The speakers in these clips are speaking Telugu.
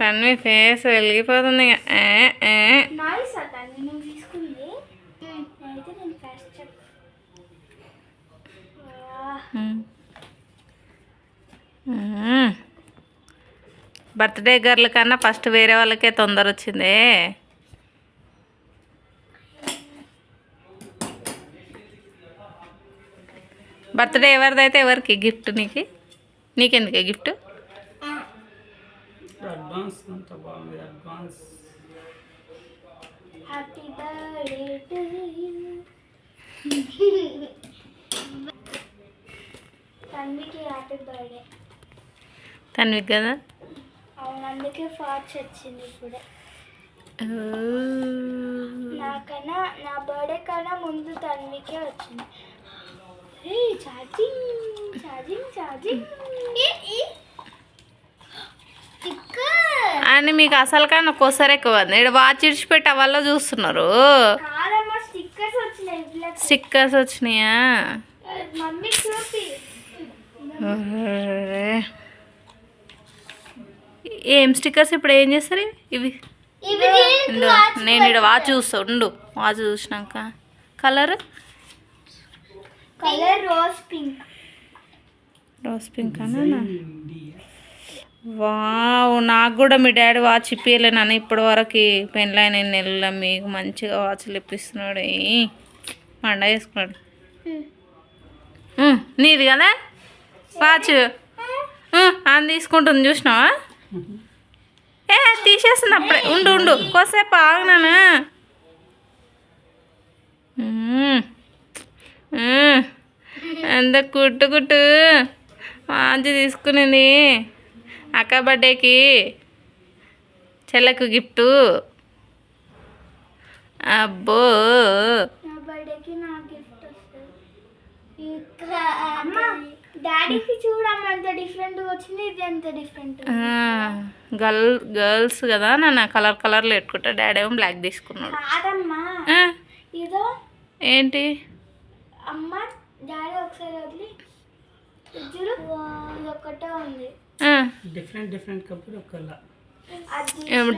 తన్వి ఫేస్ వెలిగిపోతుంది. బర్త్డే గర్ల్ కన్నా ఫస్ట్ వేరే వాళ్ళకే తొందర వచ్చిందే. బర్త్డే ఎవరిదైతే ఎవరికి? గిఫ్ట్ నీకు? నీకెందుకే గిఫ్ట్ అడ్వాన్స్ అంత బాగుంది అడ్వాన్స్ హ్యాపీ బర్త్డే టు తన్వికి హ్యాపీ బర్త్డే తన్విక్ కదా? అవును అందుకే ఫార్చ్ వచ్చింది ఇప్పుడే. నాకన్నా నా బర్త్డే కన్నా ముందు తన్వికే వచ్చింది. హే ఛార్జింగ్ ఛార్జింగ్ ఛార్జింగ్ అని మీకు అసలు కానీ ఒక్కోసారి ఎక్కువ ఉంది. ఇక్కడ వాచ్ ఇడిచిపెట్టి వల్ల చూస్తున్నారు. స్టిక్కర్స్ వచ్చినాయి. ఏం స్టిక్కర్స్ ఇప్పుడు ఏం చేస్తారు? ఇవి. నేను ఇక్కడ వాచ్ చూస్తా ఉండు. వాచ్ చూసినాక. Colour colour rose pink rose pink అన్నా? వావ్ నాకు కూడా మీ డాడీ వాచ్ ఇప్పించలేనని ఇప్పటి వరకు పెళ్ళైన నెలల మీకు. మంచిగా వాచ్లు ఇప్పిస్తున్నాడు. ఈ మండ వేసుకున్నాడు. నీది కదా? వాచ్. అని తీసుకుంటుంది చూసినావా? ఏ తీసేస్తుంది అప్పుడే. ఉండు ఉండు. కోసేపు ఆగినాను అంత కుట్టు కుట్టు. వాచ్ తీసుకునేది. అక్క బర్త్డేకి చెల్లకు గిఫ్ట్. అబ్బో. నా బర్త్డేకి నా గిఫ్ట్ వస్తుంది. అమ్మా. డాడీకి చూడమ్మా ఎంత డిఫరెంట్ వచ్చింది ఇది ఎంత డిఫరెంట్ గర్ల్ గర్ల్స్ కదా నన్ను కలర్ కలర్లు పెట్టుకుంటా. డాడీ ఏమో బ్లాక్ తీసుకున్నాడు. కాదమ్మా. ఆ, ఏదో ఏంటి? అమ్మ డాడీ ఒకసారి వదిలి. చూడు ఇది ఒక్కటే ఉంది. డిఫరెంట్ డిఫరెంట్ ఒకలా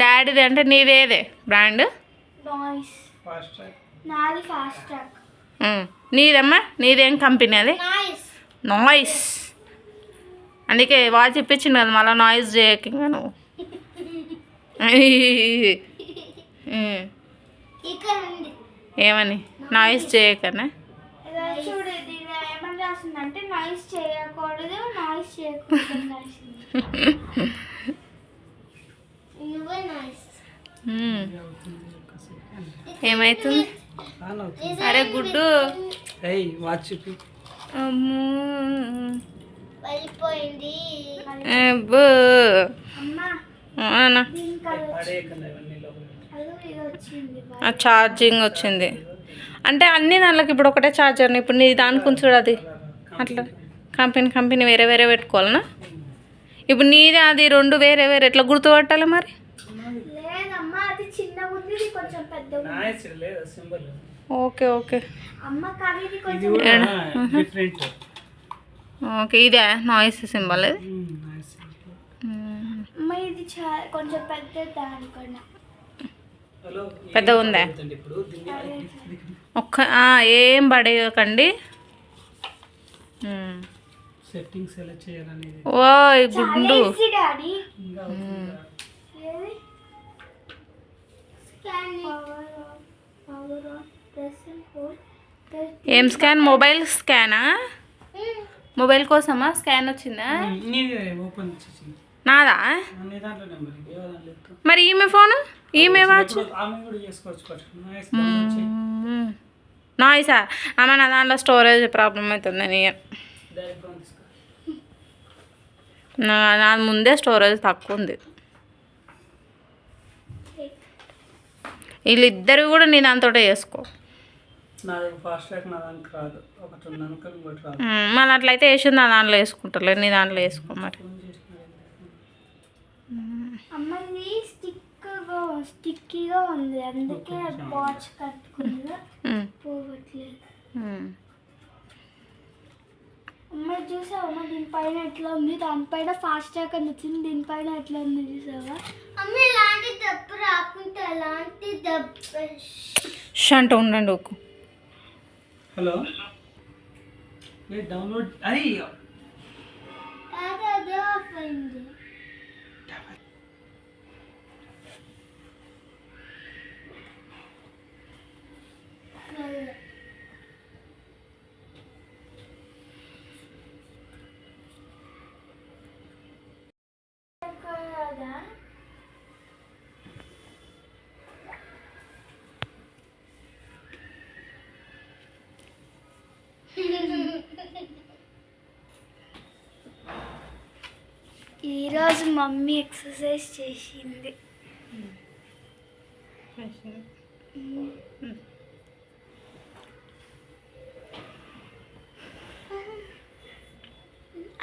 డాడీది అంటే నీదేదే బ్రాండ్? నాయిస్ ఫాస్ట్ ట్రాక్ నాది ఫాస్ట్ ట్రాక్ ఉమ్, నీదమ్మా? నీదేం కంపెనీ అది? నాయిస్ నాయిస్ అందుకే వాచ్ ఇప్పించింది కదా మళ్ళీ నాయిస్ చేయక ఇంకా నువ్వు. ఏమని? నాయిస్ చేయకనే? ఏమని రాసిందంటే నాయిస్ చేయకూడదు నాయిస్ చేయకూడదు రాసింది. నువ్వే నాయిస్ ఏమైతుంది? అరే గుడ్డు. ఏయ్ వాచ్ చూపి. అమ్మో. వెళ్ళిపోయింది. అబ్బో అమ్మా అవునా దీనికి అది పడేయకుండా ఇవన్నీ లోపల అది ఇది వచ్చింది ఆ ఛార్జింగ్ వచ్చింది. అంటే అన్ని దాంట్లోకి ఇప్పుడు ఒకటే ఛార్జర్ ఇప్పుడు నీ దానికి ఉంచుడు అది. అట్లా. కంపెనీ కంపెనీ వేరే వేరే పెట్టుకోవాలనా? ఇప్పుడు నీది అది రెండు వేరే వేరే. ఎట్లా గుర్తుపట్టాలి మరి? Okay okay. ఓకే ఇదే నాయిస్ సింబల్ ఇది పెద్ద ఉందా? ఒక్క ఆ, ఏం పడేయకండి. సెట్టింగ్స్ ఎలా చేయాలనేది. ఓ ఈ గుడ్డు ఈజీ డాడీ ఇంకా అవుతుందా? ఏది scan power power on press and hold ఏం స్కాన్ మొబైల్ స్కానా మొబైల్ కోసమా? స్కాన్ వచ్చిందా? నీది చేసింది. నాదా. మరి ఈమె ఫోను ఈమె వాచ్ ఆమె నాయస్ అమ్మ నా దాంట్లో స్టోరేజ్ ప్రాబ్లం అవుతుంది నేను నా నా ముందే స్టోరేజ్ తక్కువ ఉంది. వీళ్ళిద్దరు కూడా నీ దాంతో మ్మ్, మళ్ళీ అట్లయితే వేసి నా దాంట్లో వేసుకుంటారులే నీ దాంట్లో వేసుకో మరి ఫోన్ చేసినాడు అమ్మ ఇది స్టిక్ స్టిక్కీగా ఉంది. అందుకే వాచ్ కట్టుకుంది మ్మ్, పోవట్లేదు. మ్మ్. అమ్మ చూసావా? దీనిపైన ఎట్లా ఉంది? దానిపైన ఫాస్ట్ ట్రాక్ అని వచ్చింది. దీనిపైన ఎట్లా ఉంది చూసావా? అమ్మ ఇలాంటి దెబ్బ రాకుంటే ఎలాంటి దెబ్బ? అంటూ ఉండండి ఒక హలో డౌన్లోడ్ అయ్యి అదే ఆఫ్ అయింది ఈరోజు మమ్మీ ఎక్సర్సైజ్ చేసింది.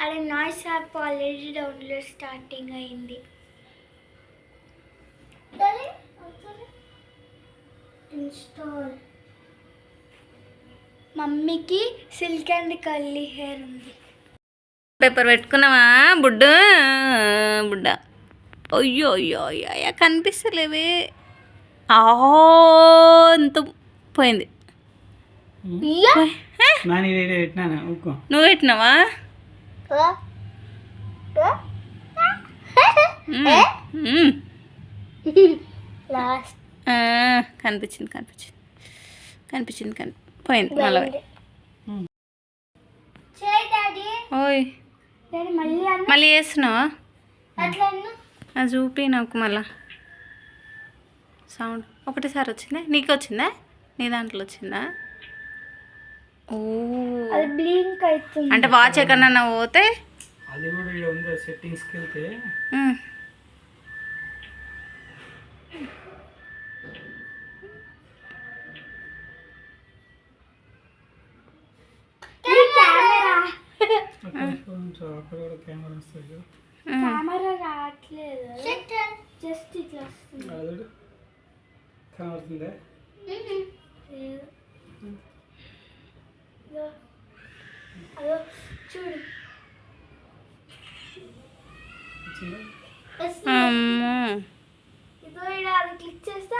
అదే Noise app already download starting అయింది. మమ్మీకి సిల్క్ అండ్ కర్లీ హెయిర్ ఉంది. పేపర్ పెట్టుకున్నావా బుడ్డ? బుడ్డ. అయ్యో అయ్యో అయ్యో అయ్యా కనిపిస్తలేవే. అంత పోయింది. నువ్వు పెట్టినావా. లాస్ట్ కనిపించింది కనిపించింది. కనిపించింది కనిపి పోయింది మళ్ళీ. ఓయ్. మళ్ళీ వేస్తున్నావా అది చూపి నాకు మళ్ళా. సౌండ్. ఒకటేసారి వచ్చిందా? నీకు వచ్చిందా? నీ దాంట్లో వచ్చిందా? ఓ. అది బ్లింక్ అవుతుంది. అంటే వాచ్ ఎక్కడన్నా పోతే? అది కూడా ఇక్కడ ఉంది సెట్టింగ్స్కి వెళ్తే. అక్కడ కూడా కెమెరా వస్తుంది. ఉమ్. కెమెరా రావట్లేదు. జస్ట్ ఇట్లా వస్తుంది. అది కనబడుతుందే. అదో చూడు. ఇదో ఇక్కడ అది క్లిక్ చేస్తే